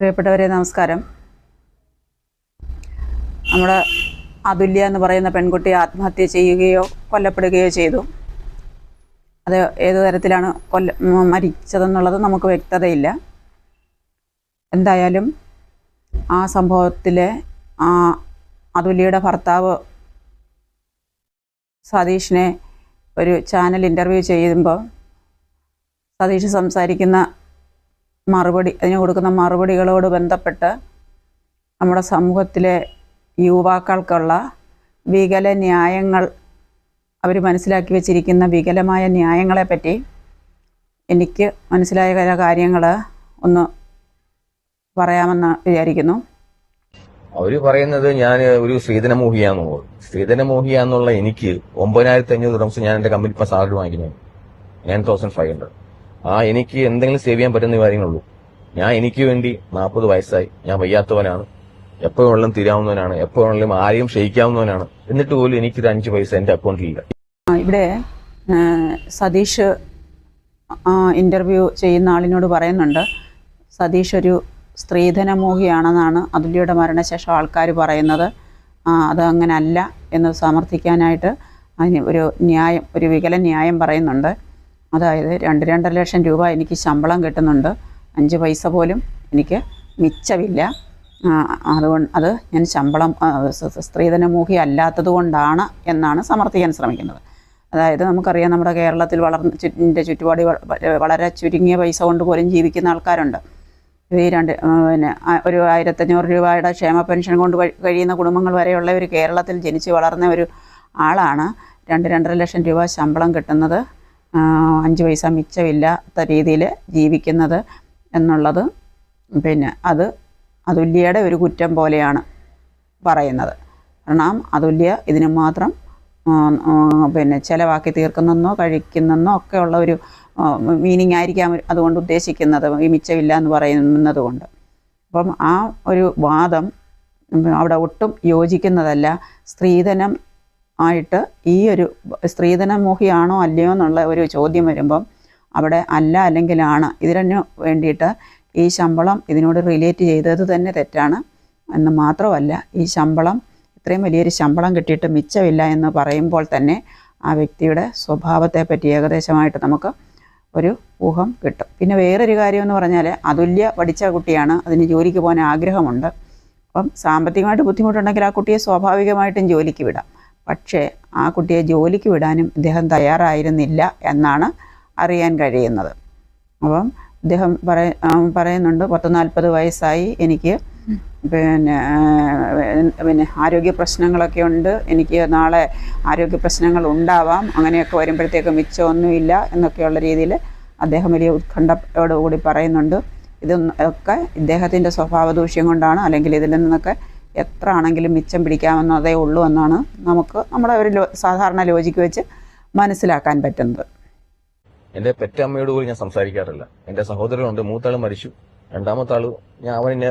പ്രിയപ്പെട്ടവരെ നമസ്കാരം. നമ്മുടെ അതുല്യ എന്ന് പറയുന്ന പെൺകുട്ടി ആത്മഹത്യ ചെയ്യുകയോ കൊല്ലപ്പെടുകയോ ചെയ്തു. അത് ഏതു തരത്തിലാണ് കൊല്ല മരിച്ചതെന്നുള്ളത് നമുക്ക് വ്യക്തതയില്ല. എന്തായാലും ആ സംഭവത്തിലെ ആ അതുല്യയുടെ ഭർത്താവ് സതീഷിനെ ഒരു ചാനൽ ഇന്റർവ്യൂ ചെയ്യുമ്പോൾ സതീഷ് സംസാരിക്കുന്ന മറുപടി അതിന് കൊടുക്കുന്ന മറുപടികളോട് ബന്ധപ്പെട്ട് നമ്മുടെ സമൂഹത്തിലെ യുവാക്കൾക്കുള്ള വികല ന്യായങ്ങൾ അവർ മനസ്സിലാക്കി വെച്ചിരിക്കുന്ന വികലമായ ന്യായങ്ങളെപ്പറ്റി എനിക്ക് മനസ്സിലായ ചില കാര്യങ്ങൾ ഒന്ന് പറയാമെന്ന് വിചാരിക്കുന്നു. അവർ പറയുന്നത് ഞാൻ ഒരു സ്ത്രീധന മോഹിയാന്ന് സ്ത്രീധന മോഹിയാന്നുള്ള എനിക്ക് ഒമ്പതിനായിരത്തി അഞ്ഞൂറ് ഞാൻ എന്റെ കമ്പനി ഇപ്പൊ സാലറി വാങ്ങിക്കുന്നത് നയൻ തൗസൻഡ് ഫൈവ് ഹൺഡ്രഡ് ആ എനിക്ക് എന്തെങ്കിലും സേവ് ചെയ്യാൻ പറ്റുന്ന കാര്യങ്ങളുള്ളൂ ഞാൻ എനിക്ക് വേണ്ടി നാൽപ്പത് വയസ്സായി. ഞാൻ വയ്യാത്തവനാണ്. എപ്പോ വേണമെങ്കിലും തീരാവുന്നവനാണ്. എപ്പോ വേണമെങ്കിലും ആരെയും ക്ഷയിക്കാവുന്നവനാണ്. എന്നിട്ട് പോലും എനിക്ക് ഒരു അഞ്ച് പൈസ എന്റെ അക്കൗണ്ടിലില്ല ഇവിടെ സതീഷ് ഇന്റർവ്യൂ ചെയ്യുന്ന ആളിനോട് പറയുന്നുണ്ട്. സതീഷ് ഒരു സ്ത്രീധനമോഹിയാണെന്നാണ് അതുല്യയുടെ മരണശേഷം ആൾക്കാർ പറയുന്നത്. അത് അങ്ങനെ അല്ല എന്ന് സമർത്ഥിക്കാനായിട്ട് അതിന് ഒരു ന്യായം ഒരു വികല ന്യായം പറയുന്നുണ്ട്. അതായത് രണ്ട് രണ്ടര ലക്ഷം രൂപ എനിക്ക് ശമ്പളം കിട്ടുന്നുണ്ട്. അഞ്ച് പൈസ പോലും എനിക്ക് മിച്ചമില്ല. അതുകൊണ്ട് അത് ഞാൻ ശമ്പളം സ്ത്രീധനമൂഹി അല്ലാത്തത് കൊണ്ടാണ് എന്നാണ് സമർത്ഥിക്കാൻ ശ്രമിക്കുന്നത്. അതായത് നമുക്കറിയാം നമ്മുടെ കേരളത്തിൽ വളർന്ന ചുറ്റിന്റെ ചുറ്റുപാടി വളരെ ചുരുങ്ങിയ പൈസ കൊണ്ട് പോലും ജീവിക്കുന്ന ആൾക്കാരുണ്ട്. ഈ രണ്ട് പിന്നെ ഒരു ആയിരത്തഞ്ഞൂറ് രൂപയുടെ ക്ഷേമ പെൻഷൻ കൊണ്ട് കഴിയുന്ന കുടുംബങ്ങൾ വരെയുള്ള ഒരു കേരളത്തിൽ ജനിച്ച് വളർന്ന ഒരു ആളാണ് രണ്ട് രണ്ടര ലക്ഷം രൂപ ശമ്പളം കിട്ടുന്നത്. അഞ്ച് പൈസ മിച്ചമില്ലാത്ത രീതിയിൽ ജീവിക്കുന്നത് എന്നുള്ളത് പിന്നെ അത് അതുല്യയുടെ ഒരു കുറ്റം പോലെയാണ് പറയുന്നത്. കാരണം അതുല്യ ഇതിന് മാത്രം പിന്നെ ചിലവാക്കി തീർക്കുന്നെന്നോ കഴിക്കുന്നെന്നോ ഒക്കെ ഉള്ള ഒരു മീനിങ് ആയിരിക്കാം അതുകൊണ്ട് ഉദ്ദേശിക്കുന്നത് ഈ മിച്ചമില്ല എന്ന് പറയുന്നത് കൊണ്ട് അപ്പം ആ ഒരു വാദം അവിടെ ഒട്ടും യോജിക്കുന്നതല്ല. സ്ത്രീധനം ആയിട്ട് ഈ ഒരു സ്ത്രീധനമോഹിയാണോ അല്ലയോ എന്നുള്ള ഒരു ചോദ്യം വരുമ്പം അവിടെ അല്ല അല്ലെങ്കിലാണ്. ഇതിനു വേണ്ടിയിട്ട് ഈ ശമ്പളം ഇതിനോട് റിലേറ്റ് ചെയ്തത് തന്നെ തെറ്റാണ് എന്ന് മാത്രമല്ല ഈ ശമ്പളം ഇത്രയും വലിയൊരു ശമ്പളം കിട്ടിയിട്ട് മിച്ചമില്ല എന്ന് പറയുമ്പോൾ തന്നെ ആ വ്യക്തിയുടെ സ്വഭാവത്തെ പറ്റി ഏകദേശമായിട്ട് നമുക്ക് ഒരു ഊഹം കിട്ടും. പിന്നെ വേറൊരു കാര്യം എന്ന് പറഞ്ഞാൽ അതുല്യ പഠിച്ച കുട്ടിയാണ് അതിന് ജോലിക്ക് പോകാൻ ആഗ്രഹമുണ്ട്. അപ്പം സാമ്പത്തികമായിട്ട് ബുദ്ധിമുട്ടുണ്ടെങ്കിൽ ആ കുട്ടിയെ സ്വാഭാവികമായിട്ടും ജോലിക്ക് വിടാം. പക്ഷേ ആ കുട്ടിയെ ജോലിക്ക് വിടാനും ഇദ്ദേഹം തയ്യാറായിരുന്നില്ല എന്നാണ് അറിയാൻ കഴിയുന്നത്. അപ്പം ഇദ്ദേഹം പറയ പറയുന്നുണ്ട് പത്ത് നാൽപ്പത് വയസ്സായി എനിക്ക് പിന്നെ പിന്നെ ആരോഗ്യ പ്രശ്നങ്ങളൊക്കെ ഉണ്ട്. എനിക്ക് നാളെ ആരോഗ്യ പ്രശ്നങ്ങൾ ഉണ്ടാവാം. അങ്ങനെയൊക്കെ വരുമ്പോഴത്തേക്ക് മിച്ചമൊന്നുമില്ല എന്നൊക്കെയുള്ള രീതിയിൽ അദ്ദേഹം വലിയ ഉത്കണ്ഠയോടുകൂടി പറയുന്നുണ്ട്. ഇതൊക്കെ ഇദ്ദേഹത്തിന്റെ സ്വഭാവ ദൂഷ്യം കൊണ്ടാണ് അല്ലെങ്കിൽ ഇതിൽ നിന്നൊക്കെ എത്ര ആണെങ്കിലും മിച്ചം പിടിക്കാമെന്നതേ ഉള്ളൂ എന്നാണ് നമുക്ക് നമ്മുടെ ഒരു സാധാരണ ലോജിക്ക് വെച്ച് മനസ്സിലാക്കാൻ പറ്റുന്നത്. എന്റെ പെറ്റമ്മയോട് പോലും ഞാൻ സംസാരിക്കാറില്ല. എന്റെ സഹോദരനുണ്ട് മൂത്താൾ മരിച്ചു. രണ്ടാമത്തെ ആൾ ഞാൻ അവൻ എന്നെ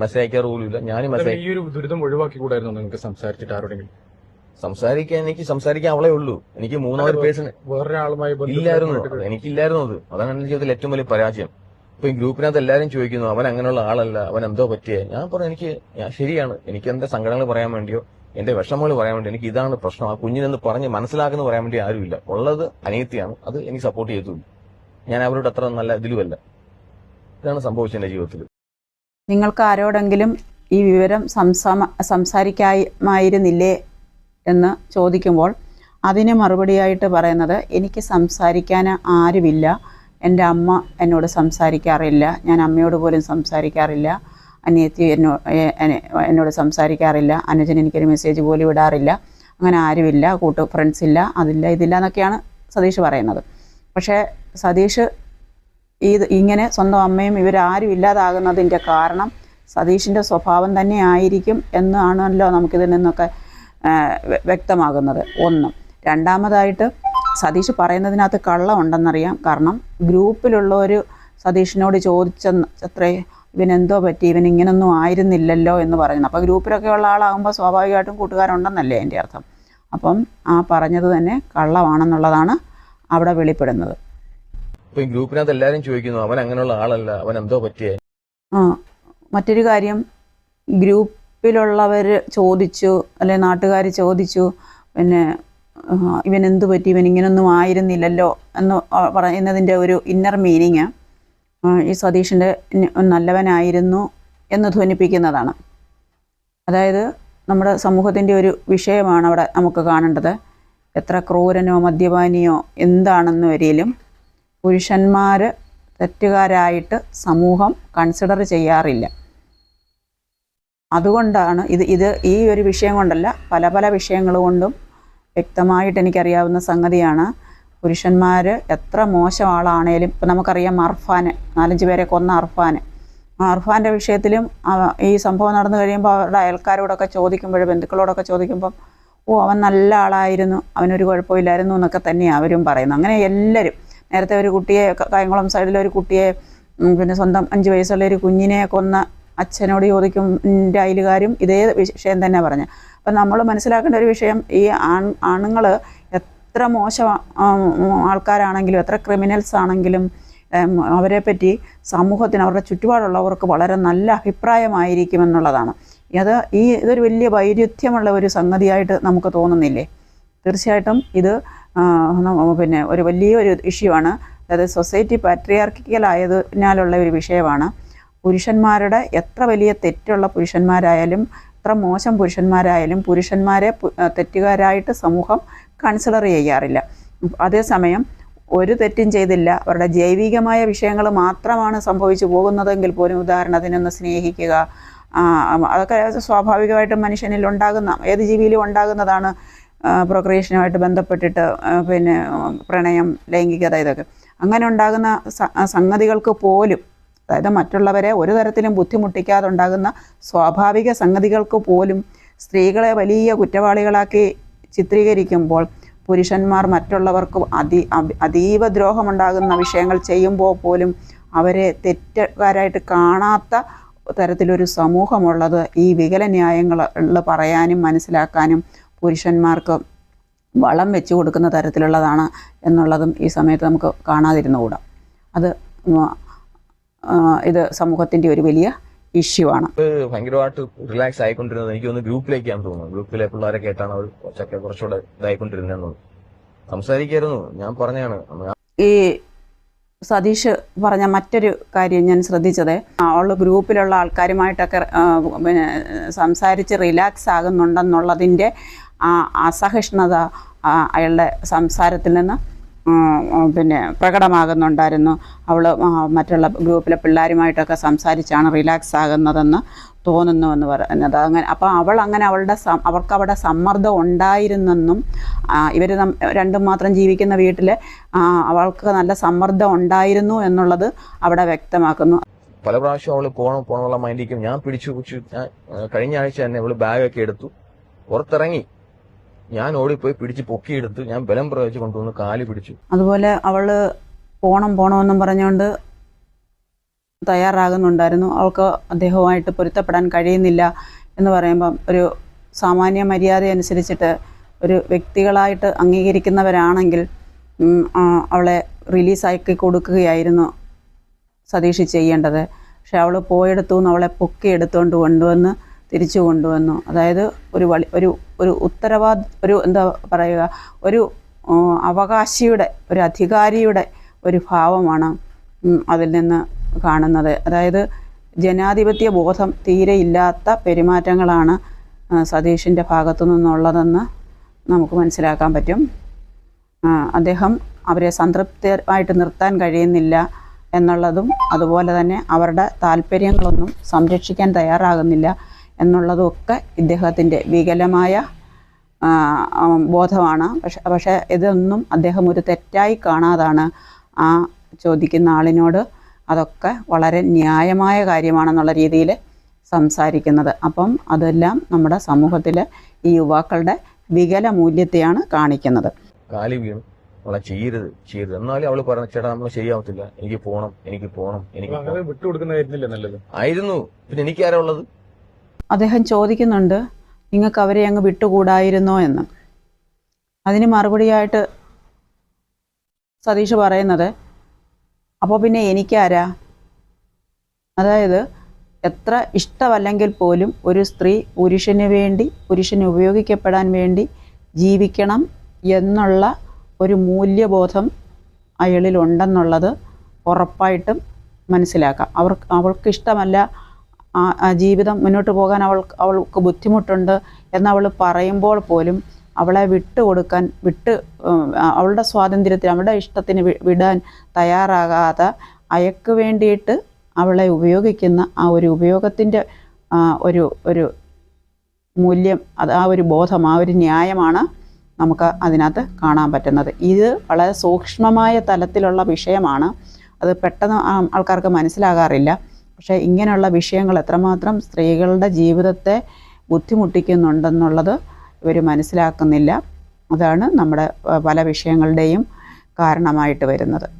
മെസ്സേജ് അയക്കാറ് പോലും ഇല്ല. ഞാനും മെസ്സേജ് ഈ ഒരു ദുരിതം ഒഴിവാക്കി കൂടായിരുന്നു നിങ്ങൾക്ക് സംസാരിച്ചിട്ട് ആരോടെങ്കിലും? സംസാരിക്കാൻ എനിക്ക് സംസാരിക്കാൻ അവളെ ഉള്ളൂ. എനിക്ക് മൂന്നാമത് പേഴ്സൺ വേറൊരാളുമായി ഇല്ലായിരുന്നു. എനിക്കില്ലായിരുന്നു അത്. അതാണ് എന്റെ ജീവിതത്തിൽ ഏറ്റവും വലിയ പരാജയം. ഇപ്പൊ ഈ ഗ്രൂപ്പിനകത്ത് എല്ലാരും ചോദിക്കുന്നു അവൻ അങ്ങനെയുള്ള ആളല്ല അവൻ എന്തോ പറ്റിയ? ഞാൻ പറഞ്ഞു എനിക്ക് ഞാൻ ശരിയാണ്. എനിക്ക് എന്റെ സങ്കടങ്ങൾ പറയാൻ വേണ്ടിയോ എന്റെ വിഷമങ്ങൾ പറയാൻ വേണ്ടി എനിക്ക് ഇതാണ് പ്രശ്നം. ആ കുഞ്ഞിനെന്ന് പറഞ്ഞ് മനസ്സിലാക്കുന്ന പറയാൻ വേണ്ടി ആരുമില്ല. ഉള്ളത് അനിയത്തിയാണ്. അത് എനിക്ക് സപ്പോർട്ട് ചെയ്തില്ല ഞാൻ അവരോട് അത്ര നല്ല ഇതിലുമല്ല. ഇതാണ് സംഭവിച്ചത് എന്റെ ജീവിതത്തിൽ നിങ്ങൾക്ക് ആരോടെങ്കിലും ഈ വിവരം സംസാമ സംസാരിക്കാമായിരുന്നില്ലേ എന്ന് ചോദിക്കുമ്പോൾ അതിന് മറുപടിയായിട്ട് പറയുന്നത് എനിക്ക് സംസാരിക്കാൻ ആരുമില്ല. എന്റെ അമ്മ എന്നോട് സംസാരിക്കാറില്ല. ഞാൻ അമ്മയോട് പോലും സംസാരിക്കാറില്ല. അനിയത്തി എന്നോ എന്നോട് സംസാരിക്കാറില്ല. അനുജൻ എനിക്കൊരു മെസ്സേജ് പോലും ഇടാറില്ല. അങ്ങനെ ആരുമില്ല. കൂട്ട് ഫ്രണ്ട്സ് ഇല്ല. അതില്ല ഇതില്ല എന്നൊക്കെയാണ് സതീഷ് പറയുന്നത്. പക്ഷേ സതീഷ് ഇത് ഇങ്ങനെ സ്വന്തം അമ്മയും ഇവരാരും ഇല്ലാതാകുന്നതിന്റെ കാരണം സതീഷിന്റെ സ്വഭാവം തന്നെ ആയിരിക്കും എന്നാണല്ലോ നമുക്കിതിൽ നിന്നൊക്കെ വ്യക്തമാകുന്നത്. ഒന്ന്. രണ്ടാമതായിട്ട് സതീഷ് പറയുന്നതിനകത്ത് കള്ളമുണ്ടെന്നറിയാം. കാരണം ഗ്രൂപ്പിലുള്ളവർ സതീഷിനോട് ചോദിച്ച അത്രേ ഇവനെന്തോ പറ്റി ഇവൻ ഇങ്ങനൊന്നും ആയിരുന്നില്ലല്ലോ എന്ന് പറയുന്നു. അപ്പോൾ ഗ്രൂപ്പിലൊക്കെ ഉള്ള ആളാകുമ്പോൾ സ്വാഭാവികമായിട്ടും കൂട്ടുകാരുണ്ടെന്നല്ലേ എന്റെ അർത്ഥം. അപ്പം ആ പറഞ്ഞത് തന്നെ കള്ളമാണെന്നുള്ളതാണ് അവിടെ വെളിപ്പെടുന്നത്. ഇപ്പൊ ഗ്രൂപ്പിനകത്ത് എല്ലാവരും ചോദിക്കുന്നു അവൻ അങ്ങനെയുള്ള ആളല്ല അവൻ എന്തോ പറ്റിയേ? ആ മറ്റൊരു കാര്യം ഗ്രൂപ്പിലുള്ളവർ ചോദിച്ചു അല്ലെ നാട്ടുകാർ ചോദിച്ചു പിന്നെ ഇവൻ എന്തു പറ്റി? ഇവൻ ഇങ്ങനൊന്നും ആയിരുന്നില്ലല്ലോ എന്ന് പറയുന്നതിന്റെ ഒരു ഇന്നർ മീനിങ് ഈ സതീഷിന്റെ നല്ലവനായിരുന്നു എന്ന് ധ്വനിപ്പിക്കുന്നതാണ്. അതായത് നമ്മുടെ സമൂഹത്തിന്റെ ഒരു വിഷയമാണ് അവിടെ നമുക്ക് കാണേണ്ടത്. എത്ര ക്രൂരനോ മദ്യപാനിയോ എന്താണെന്ന് വരിയിലും പുരുഷന്മാർ തെറ്റുകാരായിട്ട് സമൂഹം കൺസിഡർ ചെയ്യാറില്ല. അതുകൊണ്ടാണ് ഇത് ഇത് ഈ ഒരു വിഷയം കൊണ്ടല്ല പല പല വിഷയങ്ങൾ കൊണ്ടും വ്യക്തമായിട്ട് എനിക്കറിയാവുന്ന സംഗതിയാണ്. പുരുഷന്മാർ എത്ര മോശം ആളാണേലും ഇപ്പം നമുക്കറിയാം അർഫാന് നാലഞ്ച് പേരെ കൊന്ന അർഫാന്. അർഫാന്റെ വിഷയത്തിലും ഈ സംഭവം നടന്നു കഴിയുമ്പോൾ അവരുടെ അയൽക്കാരോടൊക്കെ ചോദിക്കുമ്പോൾ ബന്ധുക്കളോടൊക്കെ ചോദിക്കുമ്പം ഓ അവൻ നല്ല ആളായിരുന്നു അവനൊരു കുഴപ്പമില്ലായിരുന്നു എന്നൊക്കെ തന്നെയാണ് അവരും പറയുന്നത് അങ്ങനെ എല്ലാവരും നേരത്തെ ഒരു കുട്ടിയെ കായംകുളം സൈഡിലെ ഒരു കുട്ടിയെ പിന്നെ സ്വന്തം അഞ്ച് വയസ്സുള്ള ഒരു കുഞ്ഞിനെ കൊന്ന അച്ഛനോട് ചോദിക്കും എന്റെ അയലുകാരും ഇതേ വിഷയം തന്നെ പറഞ്ഞു. അപ്പം നമ്മൾ മനസ്സിലാക്കേണ്ട ഒരു വിഷയം ഈ ആൺ ആണുങ്ങൾ എത്ര മോശം ആൾക്കാരാണെങ്കിലും എത്ര ക്രിമിനൽസ് ആണെങ്കിലും അവരെപ്പറ്റി അവരെ പറ്റി സമൂഹത്തിന് അവരുടെ ചുറ്റുപാടുള്ളവർക്ക് വളരെ നല്ല അഭിപ്രായമായിരിക്കും എന്നുള്ളതാണ്. അത് ഈ ഇതൊരു വലിയ വൈരുദ്ധ്യമുള്ള ഒരു സംഗതിയായിട്ട് നമുക്ക് തോന്നുന്നില്ലേ? തീർച്ചയായിട്ടും ഇത് പിന്നെ ഒരു വലിയൊരു ഇഷ്യൂ ആണ് അതായത് സൊസൈറ്റി പാട്രിയാർക്കിക്കലായതിനാലുള്ള ഒരു വിഷയമാണ്. പുരുഷന്മാരുടെ എത്ര വലിയ തെറ്റുള്ള പുരുഷന്മാരായാലും എത്ര മോശം പുരുഷന്മാരായാലും പുരുഷന്മാരെ തെറ്റുകാരായിട്ട് സമൂഹം കൺസിഡർ ചെയ്യാറില്ല. അതേസമയം ഒരു തെറ്റും ചെയ്തില്ല. അവരുടെ ജൈവികമായ വിഷയങ്ങൾ മാത്രമാണ് സംഭവിച്ചു പോകുന്നതെങ്കിൽ പോലും ഉദാഹരണത്തിനൊന്ന് സ്നേഹിക്കുക അതൊക്കെ സ്വാഭാവികമായിട്ടും മനുഷ്യനിൽ ഉണ്ടാകുന്ന ഏത് ജീവിയിലും ഉണ്ടാകുന്നതാണ് പ്രൊക്രിയേഷനുമായിട്ട് ബന്ധപ്പെട്ടിട്ട് പിന്നെ പ്രണയം ലൈംഗികത ഇതൊക്കെ. അങ്ങനെ ഉണ്ടാകുന്ന സംഗതികൾക്ക് പോലും അതായത് മറ്റുള്ളവരെ ഒരു തരത്തിലും ബുദ്ധിമുട്ടിക്കാതെ ഉണ്ടാകുന്ന സ്വാഭാവിക സംഗതികൾക്ക് പോലും സ്ത്രീകളെ വലിയ കുറ്റവാളികളാക്കി ചിത്രീകരിക്കുമ്പോൾ പുരുഷന്മാർ മറ്റുള്ളവർക്ക് അതി അതീവ ദ്രോഹമുണ്ടാകുന്ന വിഷയങ്ങൾ ചെയ്യുമ്പോൾ പോലും അവരെ തെറ്റുകാരായിട്ട് കാണാത്ത തരത്തിലൊരു സമൂഹമുള്ളത് ഈ വികല ന്യായങ്ങൾ പറയാനും മനസ്സിലാക്കാനും പുരുഷന്മാർക്ക് വളം വെച്ചു കൊടുക്കുന്ന തരത്തിലുള്ളതാണ് എന്നുള്ളതും ഈ സമയത്ത് നമുക്ക് കാണാതിരുന്നുകൂടാ. അത് ഇത് സമൂഹത്തിന്റെ ഒരു വലിയ ഇഷ്യൂ ആണ്. ഭയങ്കരമായിട്ട് റിലാക്സ് ആയിക്കൊണ്ടിരുന്നത്. എനിക്ക് ഒന്ന് ഗ്രൂപ്പിലേക്കാണ് തോന്നുന്നത് ഗ്രൂപ്പിലെ പിള്ളേരെ കേട്ടാണ് അവർ കുറച്ചൊക്കെ കുറച്ചുകൂടെ ഇതായിക്കൊണ്ടിരുന്നത് സംസാരിക്കായിരുന്നു. ഞാൻ പറഞ്ഞാണ് ഈ സതീഷ് പറഞ്ഞ മറ്റൊരു കാര്യം ഞാൻ ശ്രദ്ധിച്ചത് ഉള്ള ഗ്രൂപ്പിലുള്ള ആൾക്കാരുമായിട്ടൊക്കെ പിന്നെ സംസാരിച്ച് റിലാക്സ് ആകുന്നുണ്ടെന്നുള്ളതിന്റെ ആ അസഹിഷ്ണുത അയാളുടെ സംസാരത്തിൽ നിന്ന് പിന്നെ പ്രകടമാകുന്നുണ്ടായിരുന്നു. അവൾ മറ്റുള്ള ഗ്രൂപ്പിലെ പിള്ളേരുമായിട്ടൊക്കെ സംസാരിച്ചാണ് റിലാക്സ് ആകുന്നതെന്ന് തോന്നുന്നു എന്ന് പറയുന്നത്. അങ്ങനെ അപ്പോൾ അവൾ അങ്ങനെ അവളുടെ അവർക്ക് അവിടെ സമ്മർദ്ദം ഉണ്ടായിരുന്നെന്നും ഇവർ രണ്ടും മാത്രം ജീവിക്കുന്ന വീട്ടിൽ അവൾക്ക് നല്ല സമ്മർദ്ദം ഉണ്ടായിരുന്നു എന്നുള്ളത് അവിടെ വ്യക്തമാക്കുന്നു. പല പ്രാവശ്യം അവൾ പോണം പോകണമെന്നുള്ള മൈൻഡിക്കും ഞാൻ പിടിച്ചു പിടിച്ചു കഴിഞ്ഞ ആഴ്ച തന്നെ അവൾ ബാഗൊക്കെ എടുത്തു. പുറത്തിറങ്ങി. ഞാൻ ഓടിപ്പോയി പിടിച്ച് പൊക്കിയെടുത്ത് ഞാൻ ബലം പ്രയോഗിച്ച് കൊണ്ടുവന്ന് കാലി പിടിച്ചു. അതുപോലെ അവൾ പോണം പോണമെന്നും പറഞ്ഞുകൊണ്ട് തയ്യാറാകുന്നുണ്ടായിരുന്നു. അവൾക്ക് അദ്ദേഹവുമായിട്ട് പൊരുത്തപ്പെടാൻ കഴിയുന്നില്ല എന്ന് പറയുമ്പം ഒരു സാമാന്യ മര്യാദ അനുസരിച്ചിട്ട് ഒരു വ്യക്തികളായിട്ട് അംഗീകരിക്കുന്നവരാണെങ്കിൽ അവളെ റിലീസ് അവളെ റിലീസാക്കി കൊടുക്കുകയായിരുന്നു സതീഷ് ചെയ്യേണ്ടത്. പക്ഷെ അവൾ പോയെടുത്തു നിന്ന് അവളെ പൊക്കി എടുത്തുകൊണ്ട് കൊണ്ടുവന്ന് തിരിച്ചു കൊണ്ടുവന്നു. അതായത് ഒരു വളി ഒരു ഒരു ഉത്തരവാദ ഒരു എന്താ പറയുക ഒരു അവകാശിയുടെ ഒരു അധികാരിയുടെ ഒരു ഭാവമാണ് അതിൽ നിന്ന് കാണുന്നത്. അതായത് ജനാധിപത്യ ബോധം തീരെ ഇല്ലാത്ത പെരുമാറ്റങ്ങളാണ് സതീഷിന്റെ ഭാഗത്തു നിന്നുള്ളതെന്ന് നമുക്ക് മനസ്സിലാക്കാൻ പറ്റും. അദ്ദേഹം അവരെ സംതൃപ്തമായിട്ട് നിർത്താൻ കഴിയുന്നില്ല എന്നുള്ളതും അതുപോലെ തന്നെ അവരുടെ താല്പര്യങ്ങളൊന്നും സംരക്ഷിക്കാൻ തയ്യാറാകുന്നില്ല. എന്നുള്ളതും ഒക്കെ ഇദ്ദേഹത്തിന്റെ വികലമായ ബോധമാണ്. പക്ഷെ പക്ഷേ ഇതൊന്നും അദ്ദേഹം ഒരു തെറ്റായി കാണാതാണ് ആ ചോദിക്കുന്ന ആളിനോട്. അതൊക്കെ വളരെ ന്യായമായ കാര്യമാണെന്നുള്ള രീതിയിൽ സംസാരിക്കുന്നത്. അപ്പം അതെല്ലാം നമ്മുടെ സമൂഹത്തിൽ ഈ യുവാക്കളുടെ വികല മൂല്യത്തെയാണ് കാണിക്കുന്നത്. കാലി വീണു. അവളെ ചെയ്യരുത് ചെയ്യരുത്. എന്നാലും അവൾ പറഞ്ഞു ചേട്ടാ നമ്മൾ ശരിയാവത്തില്ല. എനിക്ക് പോണം എനിക്ക് പോണം എനിക്ക് വിട്ടുകൊടുക്കുന്നതായിരുന്നില്ല പോണം." വിട്ടുകൊടുക്കുന്നതായിരുന്നില്ലേ നല്ലത്? ആയിരുന്നു. പിന്നെ എനിക്കാരാ ഉള്ളത്? അദ്ദേഹം ചോദിക്കുന്നുണ്ട് നിങ്ങൾക്ക് അവരെ അങ്ങ് വിട്ടുകൂടായിരുന്നോ? എന്ന്. അതിന് മറുപടിയായിട്ട് സതീഷ് പറയുന്നത് അപ്പോൾ പിന്നെ എനിക്കാരാ? അതായത് എത്ര ഇഷ്ടമല്ലെങ്കിൽ പോലും ഒരു സ്ത്രീ പുരുഷന് വേണ്ടി പുരുഷന് ഉപയോഗിക്കപ്പെടാൻ വേണ്ടി ജീവിക്കണം എന്നുള്ള ഒരു മൂല്യബോധം അയാളിലുണ്ടെന്നുള്ളത് ഉറപ്പായിട്ടും മനസ്സിലാക്കാം. അവർക്ക് അവൾക്ക് ഇഷ്ടമല്ല ആ ജീവിതം മുന്നോട്ട് പോകാൻ അവൾ അവൾക്ക് ബുദ്ധിമുട്ടുണ്ട് എന്നവൾ പറയുമ്പോൾ പോലും അവളെ വിട്ടുകൊടുക്കാൻ വിട്ട് അവളുടെ സ്വാതന്ത്ര്യത്തിന് അവളുടെ ഇഷ്ടത്തിന് വിടാൻ തയ്യാറാകാതെ അയക്ക് വേണ്ടിയിട്ട് അവളെ ഉപയോഗിക്കുന്ന ആ ഒരു ഉപയോഗത്തിന്റെ ഒരു ഒരു മൂല്യം അത് ആ ഒരു ബോധം ആ ഒരു ന്യായമാണ് നമുക്ക് അതിനകത്ത് കാണാൻ പറ്റുന്നത്. ഇത് വളരെ സൂക്ഷ്മമായ തലത്തിലുള്ള വിഷയമാണ്. അത് പെട്ടെന്ന് ആൾക്കാർക്ക് മനസ്സിലാകാറില്ല. പക്ഷേ ഇങ്ങനെയുള്ള വിഷയങ്ങൾ എത്രമാത്രം സ്ത്രീകളുടെ ജീവിതത്തെ ബുദ്ധിമുട്ടിക്കുന്നുണ്ടെന്നുള്ളത് ഇവർ മനസ്സിലാക്കുന്നില്ല. അതാണ് നമ്മുടെ പല വിഷയങ്ങളുടെയും കാരണമായിട്ട് വരുന്നത്.